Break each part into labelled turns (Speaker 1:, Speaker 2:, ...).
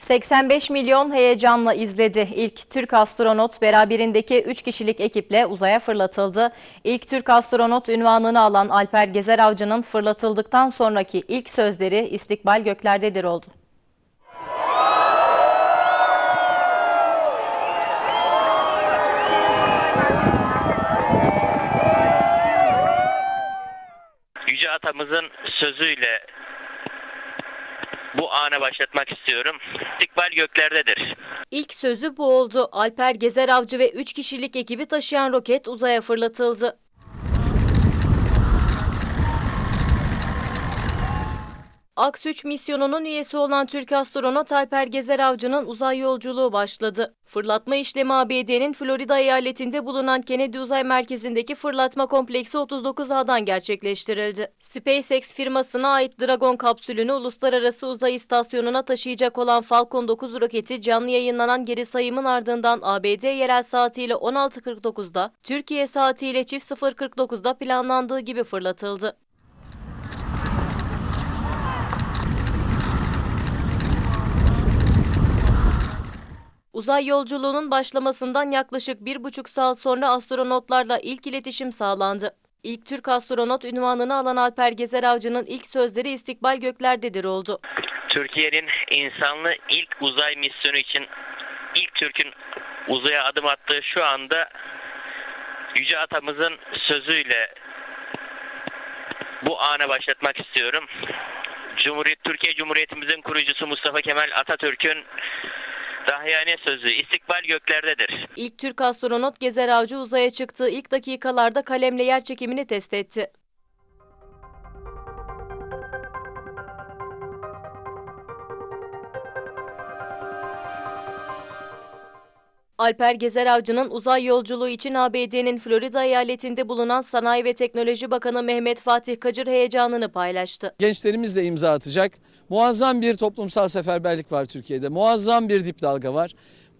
Speaker 1: 85 milyon heyecanla izledi. İlk Türk astronot beraberindeki 3 kişilik ekiple uzaya fırlatıldı. İlk Türk astronot ünvanını alan Alper Gezer Avcı'nın fırlatıldıktan sonraki ilk sözleri istikbal göklerdedir oldu.
Speaker 2: Yüce Atamızın sözüyle bu ana başlatmak istiyorum. İstikbal göklerdedir.
Speaker 1: İlk sözü bu oldu. Alper Gezer Avcı ve 3 kişilik ekibi taşıyan roket uzaya fırlatıldı. Aks 3 misyonunun üyesi olan Türk astronot Alper Gezer Avcı'nın uzay yolculuğu başladı. Fırlatma işlemi ABD'nin Florida eyaletinde bulunan Kennedy Uzay Merkezi'ndeki fırlatma kompleksi 39A'dan gerçekleştirildi. SpaceX firmasına ait Dragon kapsülünü uluslararası uzay istasyonuna taşıyacak olan Falcon 9 roketi canlı yayınlanan geri sayımın ardından ABD yerel saatiyle 16.49'da, Türkiye saatiyle çift 0.49'da planlandığı gibi fırlatıldı. Uzay yolculuğunun başlamasından yaklaşık bir buçuk saat sonra astronotlarla ilk iletişim sağlandı. İlk Türk astronot ünvanını alan Alper Gezer Avcı'nın ilk sözleri istikbal göklerdedir oldu.
Speaker 2: Türkiye'nin insanlı ilk uzay misyonu için ilk Türk'ün uzaya adım attığı şu anda Yüce Atamızın sözüyle bu ana başlatmak istiyorum. Cumhuriyet Türkiye Cumhuriyetimizin kurucusu Mustafa Kemal Atatürk'ün dahiyane sözü istikbal göklerdedir.
Speaker 1: İlk Türk astronot Gezer Avcı uzaya çıktığı ilk dakikalarda kalemle yer çekimini test etti. Alper Gezer Avcı'nın uzay yolculuğu için ABD'nin Florida eyaletinde bulunan Sanayi ve Teknoloji Bakanı Mehmet Fatih Kacır heyecanını paylaştı.
Speaker 3: Gençlerimiz de imza atacak. Muazzam bir toplumsal seferberlik var Türkiye'de. Muazzam bir dip dalga var.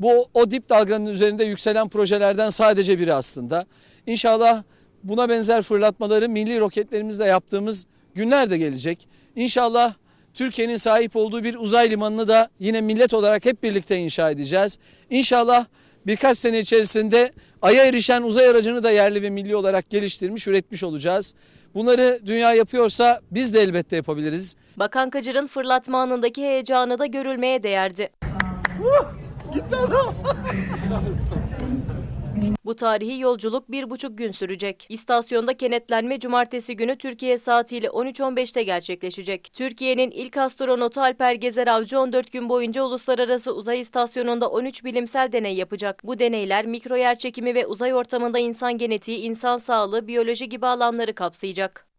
Speaker 3: Bu o dip dalganın üzerinde yükselen projelerden sadece biri aslında. İnşallah buna benzer fırlatmaları milli roketlerimizle yaptığımız günler de gelecek. İnşallah Türkiye'nin sahip olduğu bir uzay limanını da yine millet olarak hep birlikte inşa edeceğiz. İnşallah birkaç sene içerisinde Ay'a erişen uzay aracını da yerli ve milli olarak geliştirmiş, üretmiş olacağız. Bunları dünya yapıyorsa biz de elbette yapabiliriz.
Speaker 1: Bakan Kacır'ın fırlatma anındaki heyecanı da görülmeye değerdi. Bu tarihi yolculuk bir buçuk gün sürecek. İstasyonda kenetlenme cumartesi günü Türkiye saatiyle 13.15'te gerçekleşecek. Türkiye'nin ilk astronotu Alper Gezer Avcı 14 gün boyunca Uluslararası Uzay İstasyonu'nda 13 bilimsel deney yapacak. Bu deneyler mikro yer çekimi ve uzay ortamında insan genetiği, insan sağlığı, biyoloji gibi alanları kapsayacak.